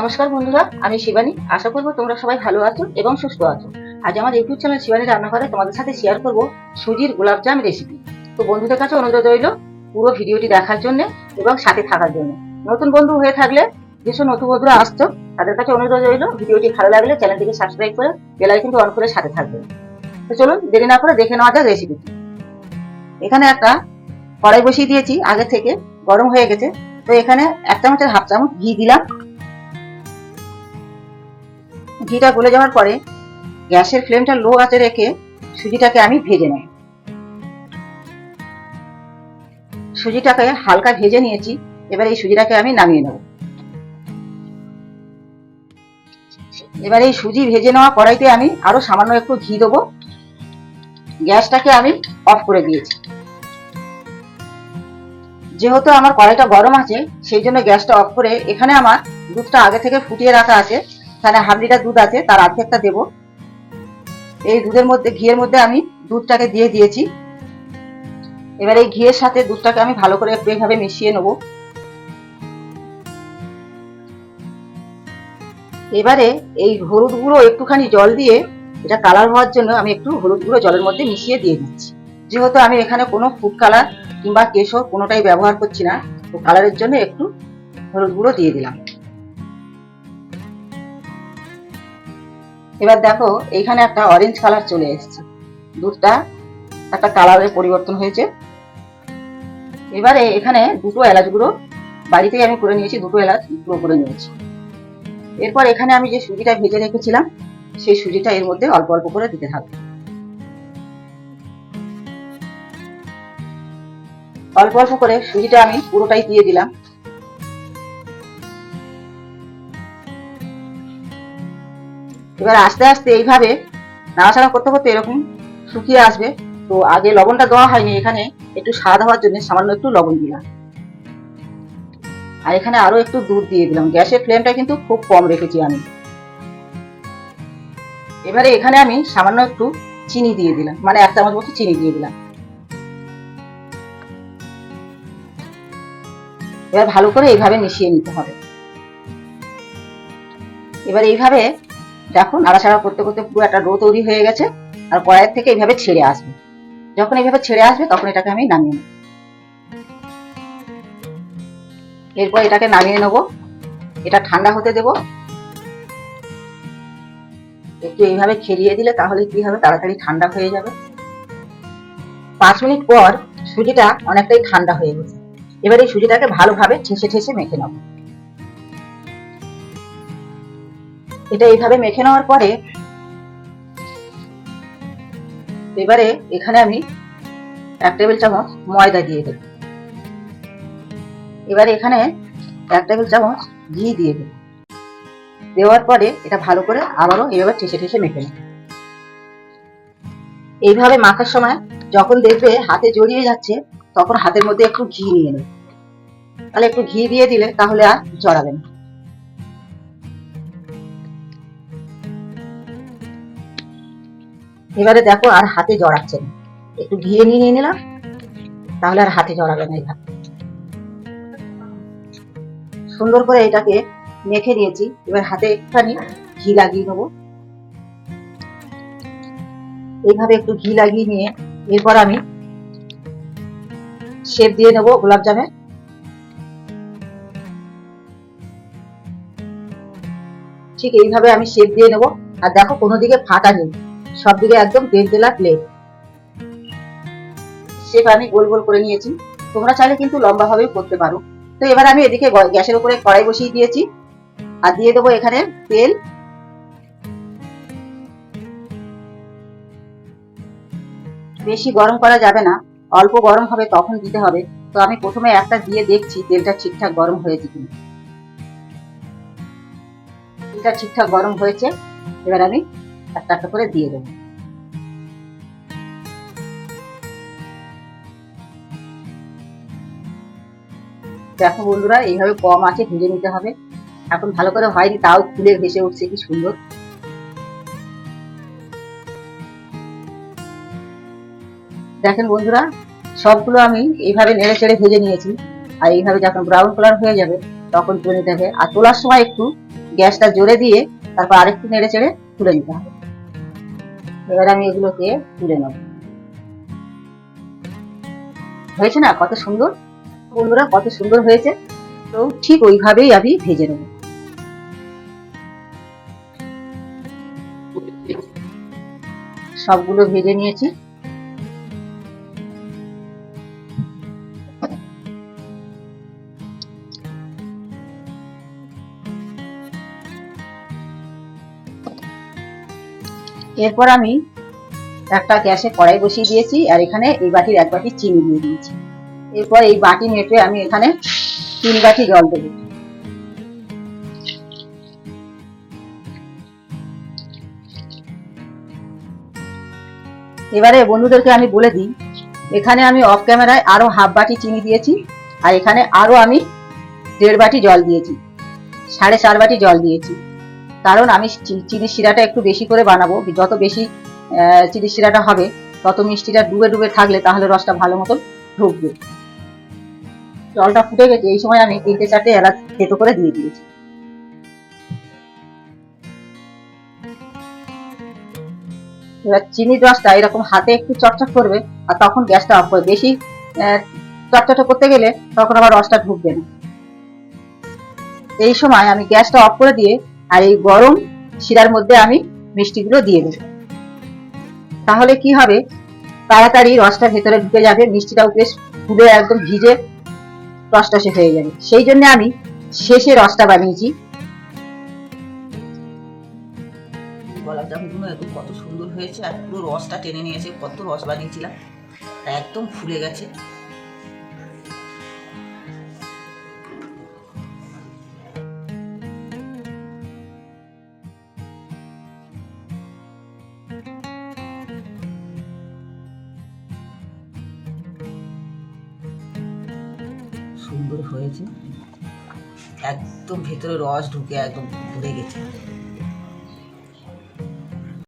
নমস্কার বন্ধুরা, আমি শিবানী। আশা করব তোমরা সবাই ভালো আছো এবং সুস্থ আছো। আজ আমার ইউটিউব চ্যানেল শিবানী রান্নাঘরে তোমাদের সাথে শেয়ার করব সুজির গোলাপজাম রেসিপি তো বন্ধুদের কাছে অনুরোধ রইল পুরো ভিডিওটি দেখার জন্য এবং সাথে থাকার জন্য। নতুন বন্ধু হয়ে থাকলে যেসব নতুন বন্ধুরা আসছো, তাদের কাছে অনুরোধ রইল ভিডিওটি ভালো লাগলে চ্যানেলটিকে সাবস্ক্রাইব করে বেলাই কিন্তু অন করে সাথে থাকবে। তো চলুন, দেরি না করে দেখে নেওয়া যাক রেসিপিটি এখানে একটা কড়াই বসিয়ে দিয়েছি, আগে থেকে গরম হয়ে গেছে। তো এখানে এক চামচের হাফ চামচ ঘি দিলাম। ঘিটা গলে যাওয়ার পরে গ্যাসের ফ্লেমটা লো আঁচে রেখে সুজিটাকে আমি ভেজে নেব। সুজিটাকে হালকা ভেজে নিয়েছি, এবার এই সুজিটাকে আমি নামিয়ে নেব। এবার এই সুজি ভেজে নেওয়া কড়াইতে আমি আরও সামান্য একটু ঘি দেবো। গ্যাসটাকে আমি অফ করে দিয়েছি। যেহেতু আমার কড়াইটা গরম আছে, সেই জন্য গ্যাসটা অফ করে এখানে আমার দুধটা আগে থেকে ফুটিয়ে রাখা আছে। এখানে হাফ লিটার দুধ আছে, তার অর্ধেকটা দেবো। এই দুধের মধ্যে, ঘিয়ের মধ্যে আমি দুধটাকে দিয়ে দিয়েছি। এবার এই ঘিয়ের সাথে দুধটাকে আমি ভালো করে একটু এইভাবে মিশিয়ে নেব। এবারে এই হলুদ গুঁড়ো একটুখানি জল দিয়ে, এটা কালার হওয়ার জন্য আমি একটু হলুদ গুঁড়ো জলের মধ্যে মিশিয়ে দিয়ে দিচ্ছি। যেহেতু আমি এখানে কোনো ফুড কালার কিংবা কেশর কোনোটাই ব্যবহার করছি না, তো কালারের জন্য একটু হলুদ গুঁড়ো দিয়ে দিলাম। এবার দেখো, এখানে একটা অরেঞ্জ কালার চলে এসেছে। দুধটা একটা কালারের পরিবর্তন হয়েছে। এবারে এখানে দুটো এলাচ গুঁড়ো, বাড়িতেই আমি করে নিয়েছি, দুটো এলাচ গুঁড়ো করে নিয়েছি। এরপর এখানে আমি যে সুজিটা ভেজে রেখেছিলাম, সেই সুজিটা এর মধ্যে অল্প অল্প করে দিতে হবে। অল্প অল্প করে সুজিটা আমি পুরোটাই দিয়ে দিলাম। এবার আস্তে আস্তে এইভাবে নাড়াচাড়া করতে করতে এরকম শুকিয়ে আসবে। তো আগে লবণটা দেওয়া হয়নি, এখানে একটু স্বাদ হওয়ার জন্য সামান্য একটু লবণ দিলাম। আর এখানে আরও একটু দুধ দিয়ে দিলাম। গ্যাসের ফ্লেমটা কিন্তু খুব কম রেখেছি আমি। এবারে এখানে আমি সামান্য একটু চিনি দিয়ে দিলাম মানে এক চামচ মতো চিনি দিয়ে দিলাম। এবার ভালো করে এইভাবে মিশিয়ে নিতে হবে। এবার এইভাবে দেখো, নাড়াচাড়া করতে করতে পুরো একটা ডো তৈরি হয়ে গেছে, আর কড়াইয়ের থেকে এইভাবে ছেড়ে আসবে। যখন এইভাবে ছেড়ে আসবে, তখন এটাকে আমি নামিয়ে নেব। এরপর এটাকে নামিয়ে নেব। এটা ঠান্ডা হতে দেব। একটু এইভাবে খেলিয়ে দিলে তাহলে কি হবে? তাড়াতাড়ি ঠান্ডা হয়ে যাবে। পাঁচ মিনিট পর সুজিটা অনেকটাই ঠান্ডা হয়ে গেছে। এবার এই সুজিটাকে ভালোভাবে ঠেসে ঠেসে মেখে নেব। এটা এইভাবে মেখে নেওয়ার পরে এবারে এখানে আমি এক টেবিল চামচ ময়দা দিয়ে দেব। এবারে এখানে এক টেবিল চামচ ঘি দিয়ে দেব। দেওয়ার পরে এটা ভালো করে আবারও এইভাবে ঠেসে ঠেসে মেখে নেব। এইভাবে মাখার সময় যখন দেখবে হাতে জড়িয়ে যাচ্ছে, তখন হাতের মধ্যে একটু ঘি নিয়ে নেবে। তাহলে একটু ঘি দিয়ে দিলে তাহলে আর জড়াবে না। এবারে দেখো আর হাতে জড়াচ্ছে না। একটু ঘিয়ে নিয়ে নিলাম, তাহলে আর হাতে জড়াবে না এইভাবে সুন্দর করে এটাকে মেখে নিয়েছি, এবার হাতে একটুখানি ঘি লাগিয়ে নেব। এইভাবে একটু ঘি লাগিয়ে নিয়ে এরপর আমি শেপ দিয়ে নেব গোলাপ জামের। ঠিক এইভাবে আমি শেপ দিয়ে নেব। আর দেখো কোনো দিকে ফাটা নেই। সব দিকে একদম তেল তেলা প্লেট শেপ আমি গোল গোল করে নিয়েছি। তোমরা চাইলে কিন্তু লম্বা ভাবেও করতে পারো। তো এবার আমি এদিকে গ্যাসের উপরে কড়াই বসিয়ে দিয়েছি। আর দিয়ে দেবো এখানে তেল। বেশি গরম করা যাবে না। অল্প গরম হবে, তখন দিতে হবে। তো আমি প্রথমে একটা দিয়ে দেখছি, তেলটা ঠিকঠাক গরম হয়েছে কিনা। তেলটা ঠিকঠাক গরম হয়েছে। এবার আমি একটা একটা করে দিয়ে দেবো। দেখো বন্ধুরা, এইভাবে কম আছে, ভেজে নিতে হবে। এখন ভালো করে হয়নি, তাও খুলে ভেসে উঠছে, কি সুন্দর। দেখেন বন্ধুরা, সবগুলো আমি এইভাবে নেড়ে চেড়ে ভেজে নিয়েছি। আর এইভাবে যখন ব্রাউন কালার হয়ে যাবে, তখন তুলে নিতে হবে। আর তোলার সময় একটু গ্যাসটা জোরে দিয়ে তারপর আরেকটু নেড়ে চেড়ে তুলে নিতে হবে। এবার আমি এগুলোকে তুলে নেব। হয়েছে না? কত সুন্দর? বন্ধুরা, কত সুন্দর হয়েছে। তো ঠিক ওইভাবেই আমি ভেজে নেব। সবগুলো ভেজে নিয়েছি। এরপর আমি একটা গ্যাসে কড়াই বসিয়ে দিয়েছি আর এখানে এই বাটির এক বাটি চিনি দিয়ে দিয়েছি। এরপর এই বাটি মেপে আমি এখানে তিন বাটি জল দেবো। এবারে বন্ধুদেরকে আমি বলে দিই, এখানে আমি অফ ক্যামেরায় আরও হাফ বাটি চিনি দিয়েছি আর এখানে আরও আমি দেড় বাটি জল দিয়েছি, সাড়ে চার বাটি জল দিয়েছি। কারণ আমি চিনির শিরাটা একটু বেশি করে বানাবো। যত বেশি চিনির শিরাটা হবে, তত মিষ্টিটা ডুবে ডুবে থাকলে তাহলে রসটা ভালো মতন ঢুকবে। জলটা ফুটে গেছে, এই সময় আমি তিনটে চারটে এলাচ থেতো করে দিয়ে দিয়েছি। এবার চিনির রসটা এরকম হাতে একটু চটচট করবে, আর তখন গ্যাসটা অফ করবে বেশি চটচট করতে গেলে তখন আবার রসটা ঢুকবে না। এই সময় আমি গ্যাসটা অফ করে দিয়ে আর এই গরম শিরার মধ্যে আমি মিষ্টিগুলো দিয়ে দেবো। তাহলে কি হবে? তাড়াতাড়ি রসটা ভেতরে ঢুকে যাবে, মিষ্টিটাও বেশ ফুলে একদম ভিজে রসটা হয়ে যাবে। সেই জন্য আমি শেষে রসটা বানিয়েছি। গোলাপ জামুনগুলো একদম কত সুন্দর হয়েছে আর পুরো রসটা টেনে নিয়েছে, কত রস বানিয়েছিলাম। একদম ফুলে গেছে। সুন্দর হয়েছে। একদম ভেতরে রস ঢুকে একদম ভরে গেছে।